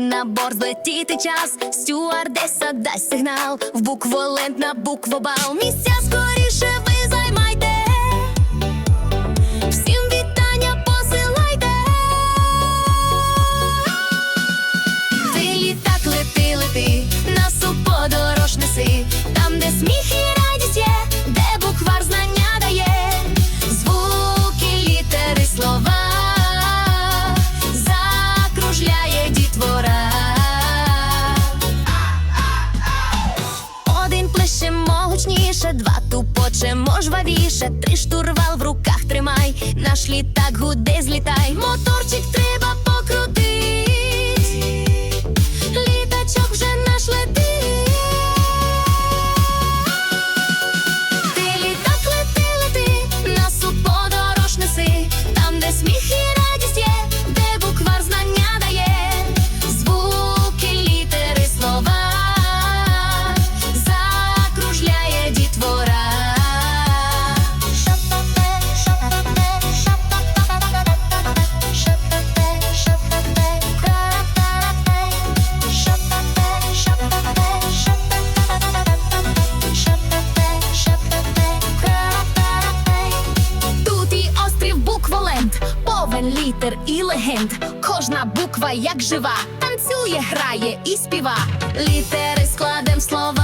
на борт летіти час, стюардеса дасть сигнал в букволент на буквобал. Місця скорі. хату почемо жвавіше, ти штурвал в руках тримай, наш літак гуде, злітай, моторчик майстер і легенд. Кожна буква як жива, танцює, грає і співа. Літери складем слова.